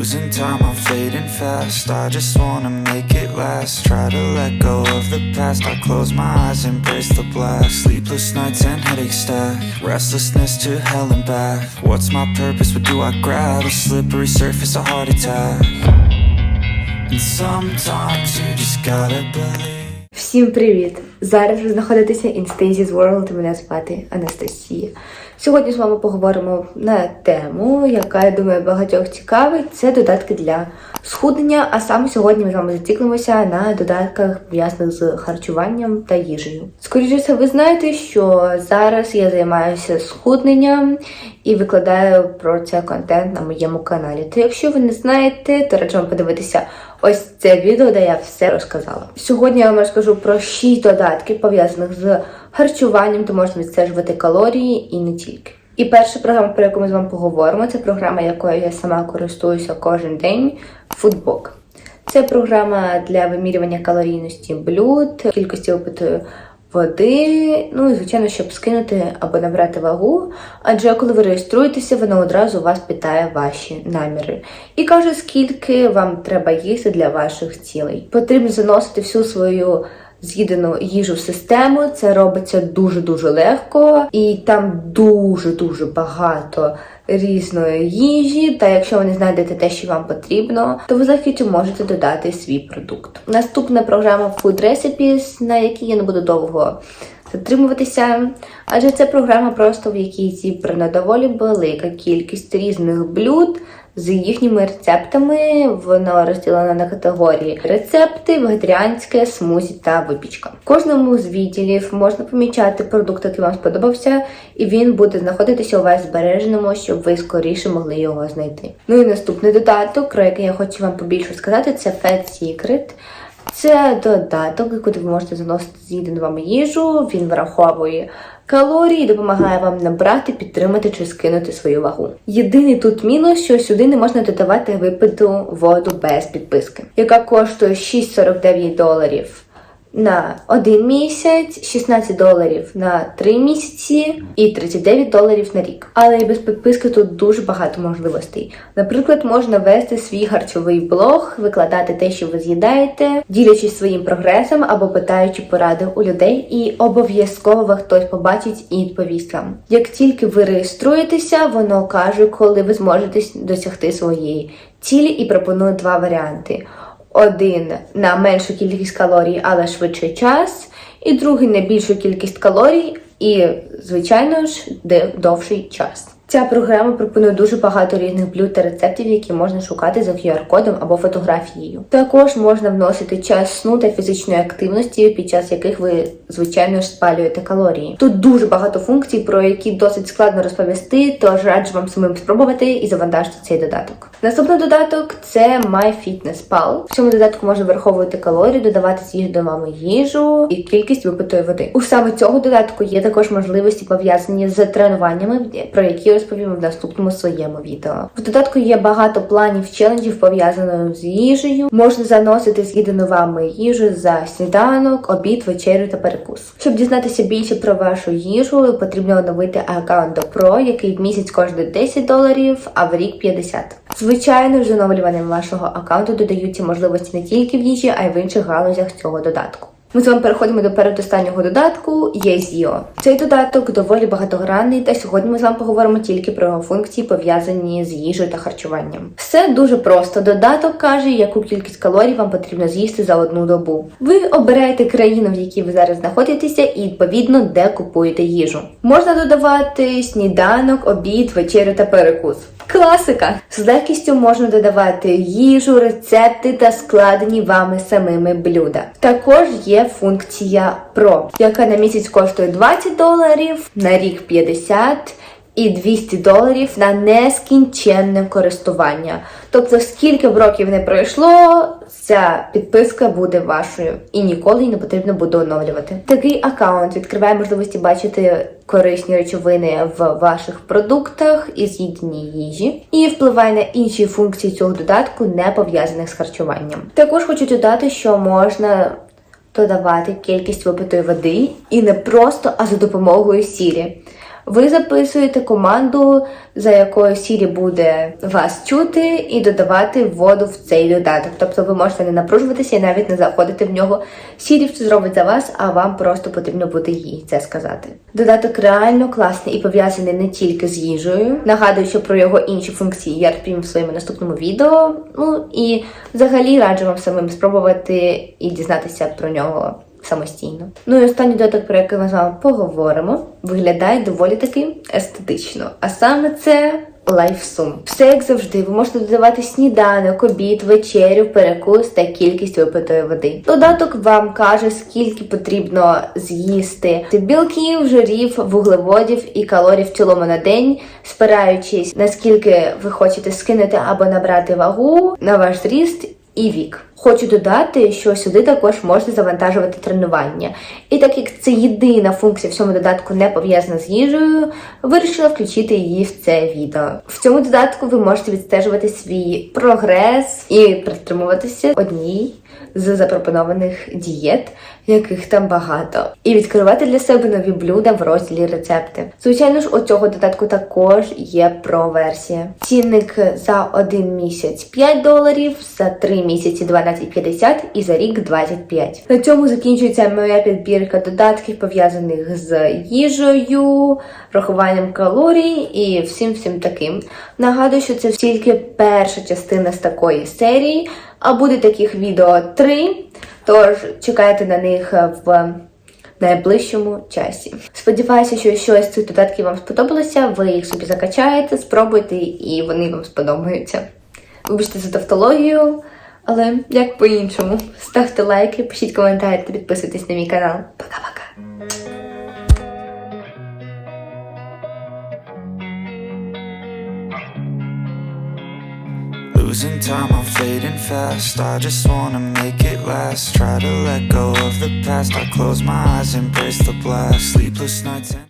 Losing time, I'm fading fast. I just wanna make it last. Try to let go of the past. I close my eyes, embrace the blast. Sleepless nights and headache stack. Restlessness to hell and back. What's my purpose? What do I grab? A slippery surface, a heart attack. And sometimes you just gotta believe. Всім привіт! Зараз ви знаходитеся in Stacey's World. Мене звати Анастасія. Сьогодні з вами поговоримо на тему, яка я думаю багатьох цікавить. Це додатки для схуднення. А саме сьогодні ми з вами зациклимося на додатках пов'язаних з харчуванням та їжею. Скоріше ви знаєте, що зараз я займаюся схудненням і викладаю про це контент на моєму каналі. То якщо ви не знаєте, то раджу вам подивитися ось це відео, де я все розказала. Сьогодні я вам розкажу про 6 додатків пов'язаних з харчуванням, де можна відстежувати калорії і не тільки. І перша програма, про яку ми з вами поговоримо, це програма, якою я сама користуюся кожен день Foodbook. Це програма для вимірювання калорійності блюд, кількості випитої води, ну і звичайно, щоб скинути або набрати вагу. Адже коли ви реєструєтеся, воно одразу вас питає ваші наміри і каже, скільки вам треба їсти для ваших цілей. Потрібно заносити всю свою. З'їдену їжу в систему, це робиться дуже-дуже легко, і там дуже-дуже багато різної їжі. Та якщо ви не знайдете те, що вам потрібно, то ви захочі можете додати свій продукт. Наступна програма Food Recipes, на якій я не буду довго затримуватися, адже це програма, просто в якій зібрана доволі велика кількість різних блюд. З їхніми рецептами воно розділено на категорії рецепти, вегетаріанське, смузі та випічка. В кожному з відділів можна помічати продукт, який вам сподобався, і він буде знаходитися у вас збереженому, щоб ви скоріше могли його знайти. Ну і наступний додаток, про який я хочу вам побільше сказати, це Fat Secret. Це додаток, куди ви можете заносити з'їдену вам їжу. Він враховує калорії, допомагає вам набрати, підтримати чи скинути свою вагу. Єдиний тут мінус, що сюди не можна додавати випиту воду без підписки, яка коштує 6,49 доларів. На один місяць, 16 доларів на 3 місяці і 39 доларів на рік. Але без підписки тут дуже багато можливостей. Наприклад, можна вести свій харчовий блог, викладати те, що ви з'їдаєте, ділячись своїм прогресом або питаючи поради у людей, і обов'язково хтось побачить і відповість вам. Як тільки ви реєструєтеся, воно каже, коли ви зможете досягти своєї цілі, і пропонує два варіанти один на меншу кількість калорій, але швидший час, і другий на більшу кількість калорій, і, звичайно ж, довший час. Ця програма пропонує дуже багато різних блюд та рецептів, які можна шукати за QR-кодом або фотографією. Також можна вносити час сну та фізичної активності, під час яких ви, звичайно ж, спалюєте калорії. Тут дуже багато функцій, про які досить складно розповісти, тож раджу вам самим спробувати і завантажити цей додаток. Наступний додаток це MyFitnessPal. В цьому додатку можна враховувати калорії, додавати з'їжджену їжу і кількість випитої води. У саме цього додатку є також можливості пов'язані з тренуваннями, про які розповім в наступному своєму відео. В додатку є багато планів челенджів пов'язаних з їжею. Можна заносити з'їдену вами їжу за сніданок, обід, вечерю та перекус. Щоб дізнатися більше про вашу їжу, потрібно оновити аккаунт до Pro, який в місяць коштує 10 доларів, а в рік 50. Звичайно, з оновлюванням вашого аккаунту додаються можливості не тільки в їжі, а й в інших галузях цього додатку. Ми з вами переходимо до передостаннього додатку Єзіо. Цей додаток доволі багатогранний, та сьогодні ми з вами поговоримо тільки про його функції, пов'язані з їжею та харчуванням. Все дуже просто. Додаток каже, яку кількість калорій вам потрібно з'їсти за одну добу. Ви обираєте країну, в якій ви зараз знаходитеся, і відповідно де купуєте їжу. Можна додавати сніданок, обід, вечерю та перекус. Класика! З легкістю можна додавати їжу, рецепти та складені вами самими блюда. Також є функція Pro, яка на місяць коштує 20 доларів, на рік 50 і 200 доларів на нескінченне користування. Тобто, скільки б років не пройшло, ця підписка буде вашою і ніколи не потрібно буде оновлювати. Такий аккаунт відкриває можливості бачити корисні речовини в ваших продуктах і з'їденій їжі, і впливає на інші функції цього додатку, не пов'язаних з харчуванням. Також хочу додати, що можна. Додавати кількість випитої води і не просто, а за допомогою сілі. Ви записуєте команду, за якою Сірі буде вас чути і додавати воду в цей додаток. Тобто ви можете не напружуватися і навіть не заходити в нього. Сірі все зробить за вас, а вам просто потрібно буде їй це сказати. Додаток реально класний і пов'язаний не тільки з їжею. Нагадую, що про його інші функції я розповім в своєму наступному відео. Ну і взагалі раджу вам самим спробувати і дізнатися про нього самостійно. Ну і останній додаток, про який ми з вами поговоримо, виглядає доволі таки естетично. А саме це лайфсум. Все як завжди, ви можете додавати сніданок, обід, вечерю, перекус та кількість випитої води. Додаток вам каже, скільки потрібно з'їсти білків, жирів, вуглеводів і калорій в цілому на день, спираючись наскільки ви хочете скинути або набрати вагу на ваш зріст і вік. Хочу додати, що сюди також можна завантажувати тренування. І так як це єдина функція в цьому додатку не пов'язана з їжею, вирішила включити її в це відео. В цьому додатку ви можете відстежувати свій прогрес і притримуватися одній з запропонованих дієт, яких там багато, і відкривати для себе нові блюда в розділі рецепти. Звичайно ж, у цього додатку також є про-версія. Цінник за один місяць 5 доларів, за 3 місяці 12,50 і за рік 25. На цьому закінчується моя підбірка додатків пов'язаних з їжею, рахуванням калорій і всім всім таким. Нагадую, що це тільки перша частина з такої серії, а буде таких відео три. Тож чекайте на них в найближчому часі. Сподіваюся, що щось з цих додатків вам сподобалося. Ви їх собі закачаєте, спробуйте, і вони вам сподобаються. Вибачте за тавтологію, але як по-іншому. Ставте лайки, пишіть коментарі та підписуйтесь на мій канал. Пока-пока! Losing time, I'm fading fast. I just wanna make it last. Try to let go of the past. I close my eyes, embrace the blast. Sleepless nights and